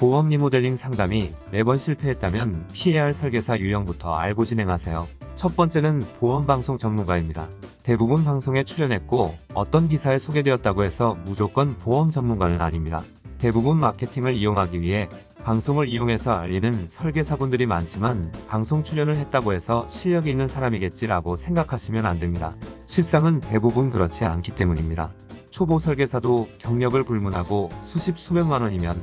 보험 리모델링 상담이 매번 실패했다면 피해야 할 설계사 유형부터 알고 진행하세요. 첫 번째는 보험 방송 전문가입니다. 대부분 방송에 출연했고 어떤 기사에 소개되었다고 해서 무조건 보험 전문가는 아닙니다. 대부분 마케팅을 이용하기 위해 방송을 이용해서 알리는 설계사분들이 많지만 방송 출연을 했다고 해서 실력이 있는 사람이겠지라고 생각하시면 안 됩니다. 실상은 대부분 그렇지 않기 때문입니다. 초보 설계사도 경력을 불문하고 수십 수백만 원이면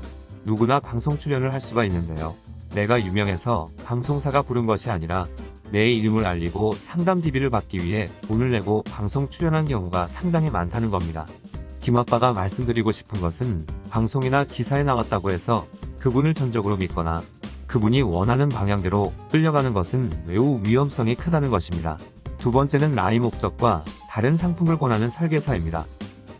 누구나 방송 출연을 할 수가 있는데요. 내가 유명해서 방송사가 부른 것이 아니라 내 이름을 알리고 상담 DB를 받기 위해 돈을 내고 방송 출연한 경우가 상당히 많다는 겁니다. 김아빠가 말씀드리고 싶은 것은 방송이나 기사에 나왔다고 해서 그분을 전적으로 믿거나 그분이 원하는 방향대로 끌려가는 것은 매우 위험성이 크다는 것입니다. 두 번째는 나의 목적과 다른 상품을 권하는 설계사입니다.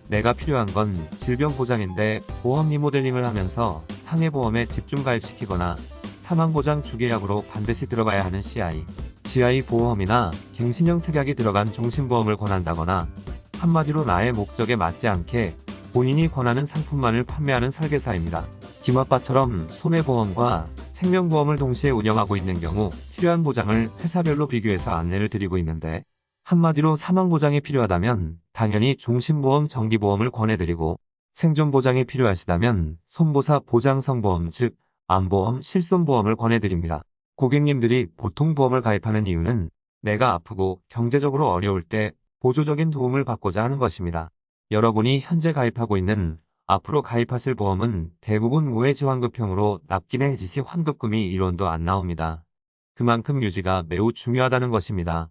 내가 필요한 건 질병 보장인데 보험 리모델링을 하면서 상해보험에 집중 가입시키거나 사망보장 주계약으로 반드시 들어가야 하는 CI, GI 보험이나 갱신형 특약이 들어간 종신보험을 권한다거나 한마디로 나의 목적에 맞지 않게 본인이 권하는 상품만을 판매하는 설계사입니다. 김아빠처럼 손해보험과 생명보험을 동시에 운영하고 있는 경우 필요한 보장을 회사별로 비교해서 안내를 드리고 있는데 한마디로 사망보장이 필요하다면 당연히 종신보험 정기보험을 권해드리고 생존 보장이 필요하시다면 손보사 보장 성보험 즉 암보험 실손보험을 권해드립니다. 고객님들이 보통 보험을 가입하는 이유는 내가 아프고 경제적으로 어려울 때 보조적인 도움을 받고자 하는 것입니다. 여러분이 현재 가입하고 있는 앞으로 가입하실 보험은 대부분 무해지환급형으로 납기내 해지 시 환급금이 1원도 안 나옵니다. 그만큼 유지가 매우 중요하다는 것입니다.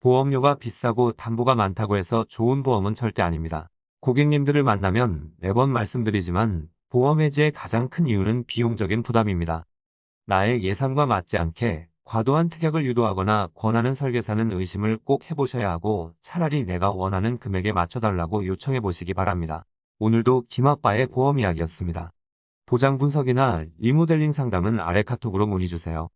보험료가 비싸고 담보가 많다고 해서 좋은 보험은 절대 아닙니다. 고객님들을 만나면 매번 말씀드리지만 보험 해지의 가장 큰 이유는 비용적인 부담입니다. 나의 예상과 맞지 않게 과도한 특약을 유도하거나 권하는 설계사는 의심을 꼭 해보셔야 하고 차라리 내가 원하는 금액에 맞춰달라고 요청해 보시기 바랍니다. 오늘도 김아빠의 보험 이야기였습니다. 보장 분석이나 리모델링 상담은 아래 카톡으로 문의 주세요.